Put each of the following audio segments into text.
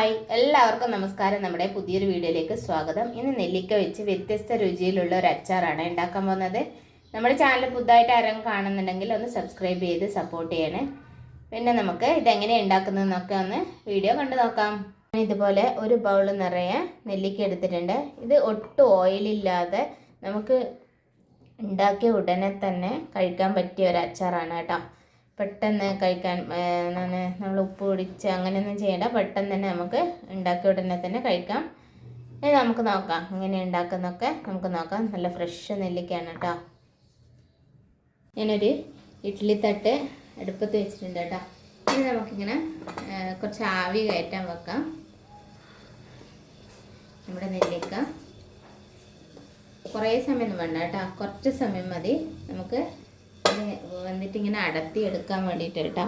Hi. എല്ലാവർക്കും നമസ്കാരം. നമ്മുടെ പുതിയൊരു വീഡിയോയിലേക്ക് സ്വാഗതം. ഇന്ന് നെല്ലിക്ക വെച്ച് വ്യത്യസ്ത രുചിയിലുള്ള ഒരു അച്ചാറാണ് ഉണ്ടാക്കാൻ പോകുന്നത്. നമ്മുടെ ചാനൽ പുതുതായിട്ട് ആരെങ്കിലും കാണുന്നുണ്ടെങ്കിൽ ഒന്ന് സബ്സ്ക്രൈബ് ചെയ്ത് സപ്പോർട്ട് ചെയ്യണേ. പിന്നെ നമുക്ക് ഇതെങ്ങനെ ഉണ്ടാക്കുന്നതെന്നൊക്കെ ഒന്ന് വീഡിയോ കണ്ടു നോക്കാം. ഇതുപോലെ ഒരു ബൗൾ നിറയെ നെല്ലിക്ക എടുത്തിട്ടുണ്ട്. ഇത് ഒട്ടും ഓയിലില്ലാതെ നമുക്ക് ഉണ്ടാക്കിയ ഉടനെ തന്നെ കഴിക്കാൻ പറ്റിയ ഒരു അച്ചാറാണ് കേട്ടോ. പെട്ടെന്ന് കഴിക്കാൻ എന്താണ് നമ്മൾ ഉപ്പ് പൊടിച്ച് അങ്ങനെയൊന്നും ചെയ്യേണ്ട. പെട്ടെന്ന് തന്നെ നമുക്ക് ഉണ്ടാക്കിയ ഉടനെ തന്നെ കഴിക്കാം. ഇനി നമുക്ക് നോക്കാം ഇങ്ങനെ ഉണ്ടാക്കുന്നൊക്കെ നമുക്ക് നോക്കാം. നല്ല ഫ്രഷ് നെല്ലിക്കയാണ് കേട്ടോ. ഞാനൊരു ഇഡ്ഡലി തട്ട് അടുപ്പത്ത് വെച്ചിട്ടുണ്ട് കേട്ടോ. ഇനി നമുക്കിങ്ങനെ കുറച്ച് ആവി കയറ്റാൻ വെക്കാം. നമ്മുടെ നെല്ലിക്ക. കുറേ സമയമൊന്നും വേണ്ട കേട്ടോ. കുറച്ച് സമയം മതി. നമുക്ക് ഇത് വന്നിട്ട് ഇങ്ങനെ എടുക്കാൻ വേണ്ടിയിട്ട് കേട്ടോ.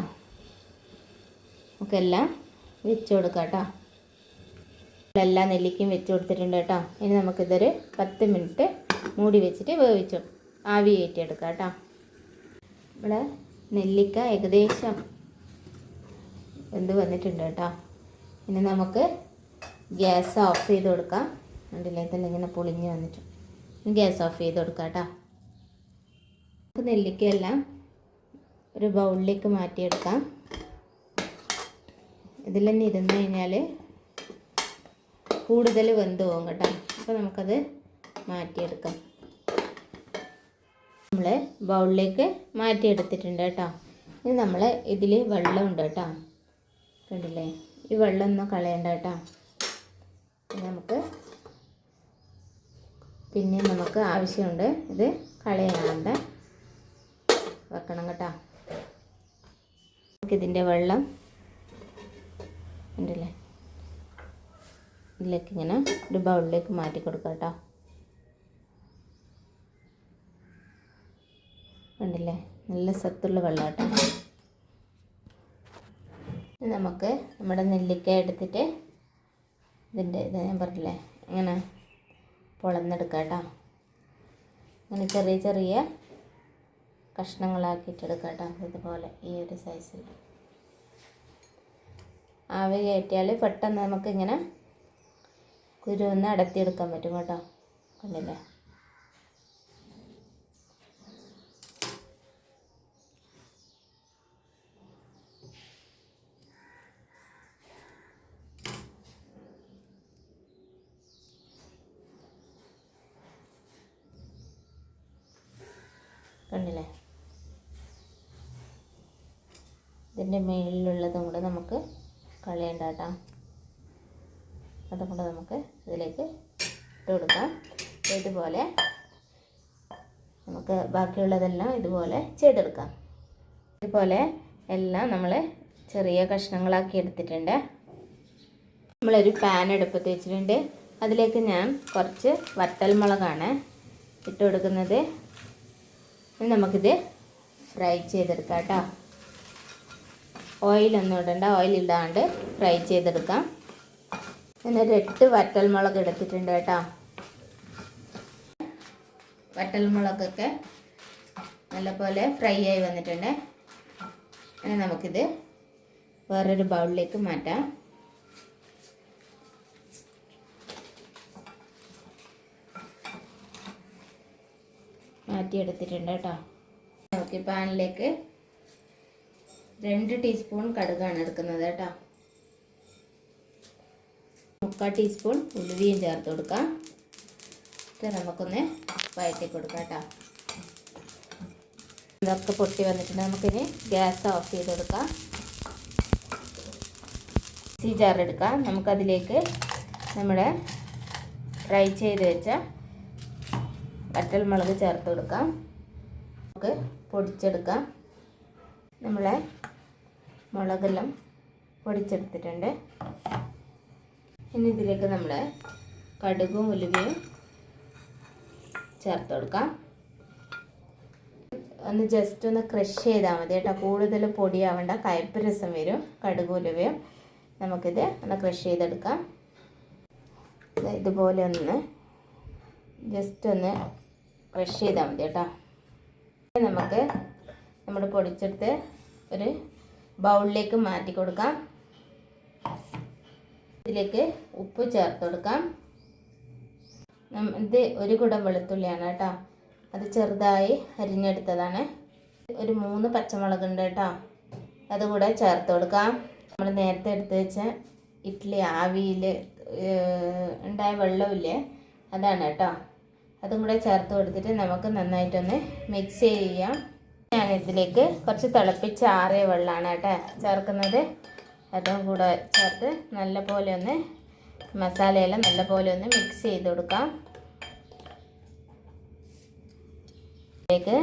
നമുക്കെല്ലാം വെച്ച് കൊടുക്കാം കേട്ടോ. എല്ലാ നെല്ലിക്കും വെച്ച് കൊടുത്തിട്ടുണ്ട് കേട്ടോ. ഇനി നമുക്കിതൊരു പത്ത് മിനിറ്റ് മൂടി വെച്ചിട്ട് വേവിച്ചു ആവി കയറ്റിയെടുക്കാം കേട്ടോ. ഇവിടെ നെല്ലിക്ക ഏകദേശം എന്ത് വന്നിട്ടുണ്ട് കേട്ടോ. ഇനി നമുക്ക് ഗ്യാസ് ഓഫ് ചെയ്ത് കൊടുക്കാം. ഇതെല്ലാം ഇങ്ങനെ പൊളിഞ്ഞ് വന്നിട്ട് ഗ്യാസ് ഓഫ് ചെയ്ത് കൊടുക്കാം കേട്ടോ. നമുക്ക് നെല്ലിക്കയെല്ലാം ഒരു ബൗളിലേക്ക് മാറ്റിയെടുക്കാം. ഇതിൽ തന്നെ ഇരുന്ന് കഴിഞ്ഞാൽ കൂടുതൽ വെന്ത് പോകും കേട്ടോ. അപ്പോൾ നമുക്കത് മാറ്റിയെടുക്കാം. നമ്മൾ ബൗളിലേക്ക് മാറ്റിയെടുത്തിട്ടുണ്ട് കേട്ടോ. ഇനി നമ്മൾ ഇതിൽ വെള്ളമുണ്ട് കേട്ടോ. കണ്ടില്ലേ? ഈ വെള്ളം ഒന്നും കളയണ്ട കേട്ടോ. നമുക്ക് പിന്നെ നമുക്ക് ആവശ്യമുണ്ട് ഇത് കളയാണ്ട് വെക്കണം കേട്ടോ. നമുക്കിതിന്റെ വെള്ളം ഉണ്ടല്ലേ? ഇതിലേക്ക് ഇങ്ങനെ ഒരു ബൗളിലേക്ക് മാറ്റി കൊടുക്കാം കേട്ടോ. ഉണ്ടല്ലേ? നല്ല സത്തുള്ള വെള്ളം കേട്ടോ. നമുക്ക് നമ്മുടെ നെല്ലിക്ക എടുത്തിട്ട് ഇതിന്റെ ഇത് ഞാൻ പറഞ്ഞില്ലേ? ഇങ്ങനെ പൊളന്നെടുക്കാം കേട്ടോ. ഇങ്ങനെ ചെറിയ ചെറിയ കഷ്ണങ്ങളാക്കിയിട്ട് എടുക്കാം കേട്ടോ ഇതുപോലെ ഈ ഒരു സൈസിൽ ആവി കയറ്റിയാൽ പെട്ടെന്ന് നമുക്കിങ്ങനെ കുരുവെന്ന് അടത്തിയെടുക്കാൻ പറ്റും കേട്ടോ. കണ്ടില്ലേ? കണ്ടില്ലേ? ഇതിന്റെ മേളിലുള്ളതും കൂടെ നമുക്ക് കളയണ്ട കേട്ടോ. അതും കൂടെ നമുക്ക് ഇതിലേക്ക് ഇട്ട് കൊടുക്കാം. ഇതുപോലെ നമുക്ക് ബാക്കിയുള്ളതെല്ലാം ഇതുപോലെ ചെയ്തെടുക്കാം. ഇതുപോലെ എല്ലാം നമ്മൾ ചെറിയ കഷ്ണങ്ങളാക്കി എടുത്തിട്ടുണ്ട്. നമ്മളൊരു പാൻ എടുപ്പത്ത് വെച്ചിട്ടുണ്ട്. അതിലേക്ക് ഞാൻ കുറച്ച് വറ്റൽമുളകാണ് ഇട്ട് കൊടുക്കുന്നത്. നമുക്കിത് ഫ്രൈ ചെയ്തെടുക്കാം കേട്ടോ. ഓയിലൊന്നും ഇടണ്ട. ഓയിൽ ഇടാണ്ട് ഫ്രൈ ചെയ്തെടുക്കാം. ഞാനൊരു എട്ട് വറ്റൽമുളക് എടുത്തിട്ടുണ്ട് കേട്ടോ. വറ്റൽമുളകൊക്കെ നല്ലപോലെ ഫ്രൈ ആയി വന്നിട്ടുണ്ട്. അങ്ങനെ നമുക്കിത് വേറൊരു ബൗളിലേക്ക് മാറ്റാം. മാറ്റിയെടുത്തിട്ടുണ്ട് കേട്ടോ. നമുക്ക് പാനിലേക്ക് രണ്ട് ടീസ്പൂൺ കടുകാണ് എടുക്കുന്നത് കേട്ടോ. മുക്കാൽ ടീസ്പൂൺ ഉലുവയും ചേർത്ത് കൊടുക്കാം. ഇത് നമുക്കൊന്ന് വയറ്റി കൊടുക്കാം കേട്ടോ. ഇതൊക്കെ പൊട്ടി വന്നിട്ടുണ്ട്. നമുക്കിനി ഗ്യാസ് ഓഫ് ചെയ്ത് കൊടുക്കാം. സീ ജാർ നമുക്കതിലേക്ക് നമ്മുടെ ഫ്രൈ ചെയ്ത് വെച്ച വറ്റൽമുളക് ചേർത്ത് കൊടുക്കാം. നമുക്ക് പൊടിച്ചെടുക്കാം. നമ്മളെ മുളകെല്ലാം പൊടിച്ചെടുത്തിട്ടുണ്ട്. ഇനി ഇതിലേക്ക് നമ്മൾ കടുകും ഉലുവയും ചേർത്ത് കൊടുക്കാം. ഒന്ന് ജസ്റ്റ് ഒന്ന് ക്രഷ് ചെയ്താൽ മതി കേട്ടോ. കൂടുതൽ പൊടിയാവേണ്ട. കയ്പ്പ് രസം വരും. കടുക് ഉലുവയും നമുക്കിത് ഒന്ന് ക്രഷ് ചെയ്തെടുക്കാം. ഇതുപോലെ ഒന്ന് ജസ്റ്റ് ഒന്ന് ക്രഷ് ചെയ്താൽ മതി കേട്ടോ. നമുക്ക് നമ്മൾ പൊടിച്ചെടുത്ത് ഒരു ബൗളിലേക്ക് മാറ്റി കൊടുക്കാം. ഇതിലേക്ക് ഉപ്പ് ചേർത്ത് കൊടുക്കാം. ഇത് ഒരു കുടം വെളുത്തുള്ളിയാണ് കേട്ടോ. അത് ചെറുതായി അരിഞ്ഞെടുത്തതാണ്. ഒരു മൂന്ന് പച്ചമുളക് ഉണ്ട് കേട്ടോ. അതുകൂടെ ചേർത്ത് കൊടുക്കാം. നമ്മൾ നേരത്തെ എടുത്ത് വെച്ച ഇഡ്ഡലി ആവിയിൽ ഉണ്ടായ വെള്ളമില്ലേ അതാണ് കേട്ടോ. അതും കൂടെ ചേർത്ത് കൊടുത്തിട്ട് നമുക്ക് നന്നായിട്ടൊന്ന് മിക്സ് ചെയ്യാം. ഞാൻ ഇതിലേക്ക് കുറച്ച് തിളപ്പിച്ച ആറിയ വെള്ളമാണ് കേട്ടോ ചേർക്കുന്നത്. അതും കൂടെ ചേർത്ത് നല്ല പോലെ ഒന്ന് മസാലയെല്ലാം നല്ല പോലെ ഒന്ന് മിക്സ് ചെയ്ത് കൊടുക്കാം. ഇതിലേക്ക്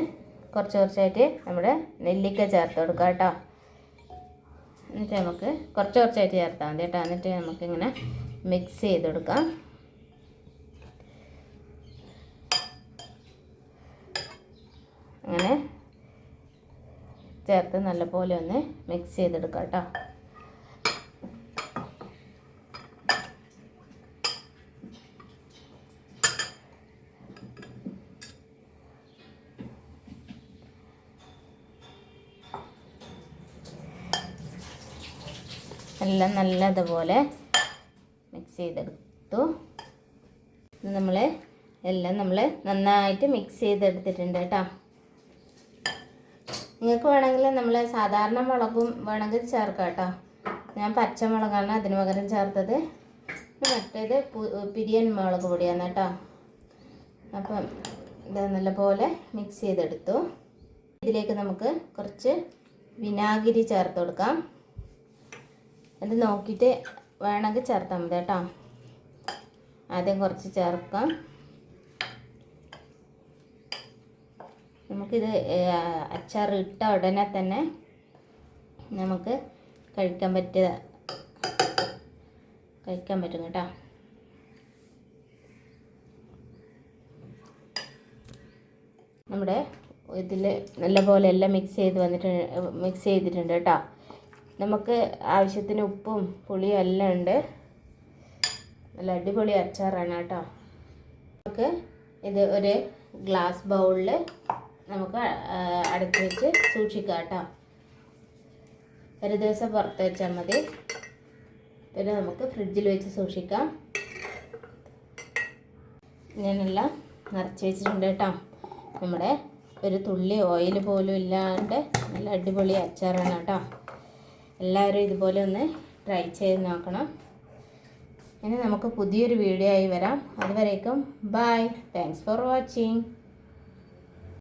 കുറച്ച് കുറച്ചായിട്ട് നമ്മുടെ നെല്ലിക്ക ചേർത്ത് കൊടുക്കാം കേട്ടോ. എന്നിട്ട് നമുക്ക് കുറച്ച് കുറച്ചായിട്ട് ചേർത്താൽ മതി കേട്ടോ. എന്നിട്ട് നമുക്കിങ്ങനെ മിക്സ് ചെയ്ത് കൊടുക്കാം. അങ്ങനെ ചേർത്ത് നല്ലപോലെ ഒന്ന് മിക്സ് ചെയ്തെടുക്കാം കേട്ടോ. എല്ലാം നല്ലതുപോലെ മിക്സ് ചെയ്തെടുത്തു. നമ്മൾ എല്ലാം നമ്മൾ നന്നായിട്ട് മിക്സ് ചെയ്തെടുത്തിട്ടുണ്ട് കേട്ടോ. നിങ്ങൾക്ക് വേണമെങ്കിൽ നമ്മൾ സാധാരണ മുളകും വേണമെങ്കിൽ ചേർക്കാം കേട്ടോ. ഞാൻ പച്ചമുളകാണ് അതിന് പകരം ചേർത്തത്. മറ്റേത് പിരിയൻ മുളക് പൊടിയാണ് കേട്ടോ. അപ്പം ഇത് നല്ലപോലെ മിക്സ് ചെയ്തെടുത്തു. ഇതിലേക്ക് നമുക്ക് കുറച്ച് വിനാഗിരി ചേർത്ത് കൊടുക്കാം. അത് നോക്കിയിട്ട് വേണമെങ്കിൽ ചേർത്താൽ മതി കേട്ടോ. ആദ്യം കുറച്ച് ചേർക്കാം. നമുക്കിത് അച്ചാർ ഇട്ട ഉടനെ തന്നെ നമുക്ക് കഴിക്കാൻ പറ്റിയ കഴിക്കാൻ പറ്റും കേട്ടോ. നമ്മുടെ ഇതിൽ നല്ലപോലെ എല്ലാം മിക്സ് ചെയ്ത് വന്നിട്ടുണ്ട് മിക്സ് ചെയ്തിട്ടുണ്ട് കേട്ടോ. നമുക്ക് ആവശ്യത്തിന് ഉപ്പും പുളിയും എല്ലാം ഉണ്ട്. നല്ല അടിപൊളി അച്ചാറാണ് കേട്ടോ. നമുക്ക് ഇത് ഒരു ഗ്ലാസ് ബൗളിൽ നമുക്ക് അടുത്ത് വെച്ച് സൂക്ഷിക്കാം കേട്ടോ ഒരു ദിവസം പുറത്ത് വെച്ചാൽ മതി. പിന്നെ നമുക്ക് ഫ്രിഡ്ജിൽ വെച്ച് സൂക്ഷിക്കാം. ഞാനെല്ലാം നിറച്ച് വെച്ചിട്ടുണ്ട് കേട്ടോ. നമ്മുടെ ഒരു തുള്ളി ഓയിൽ പോലും ഇല്ലാണ്ട് നല്ല അടിപൊളി അച്ചാറാണ് കേട്ടോ. എല്ലാവരും ഇതുപോലെ ഒന്ന് ട്രൈ ചെയ്ത് നോക്കണം. ഇനി നമുക്ക് പുതിയൊരു വീഡിയോ ആയി വരാം. അതുവരേക്കും ബൈ താങ്ക്സ് ഫോർ വാച്ചിങ്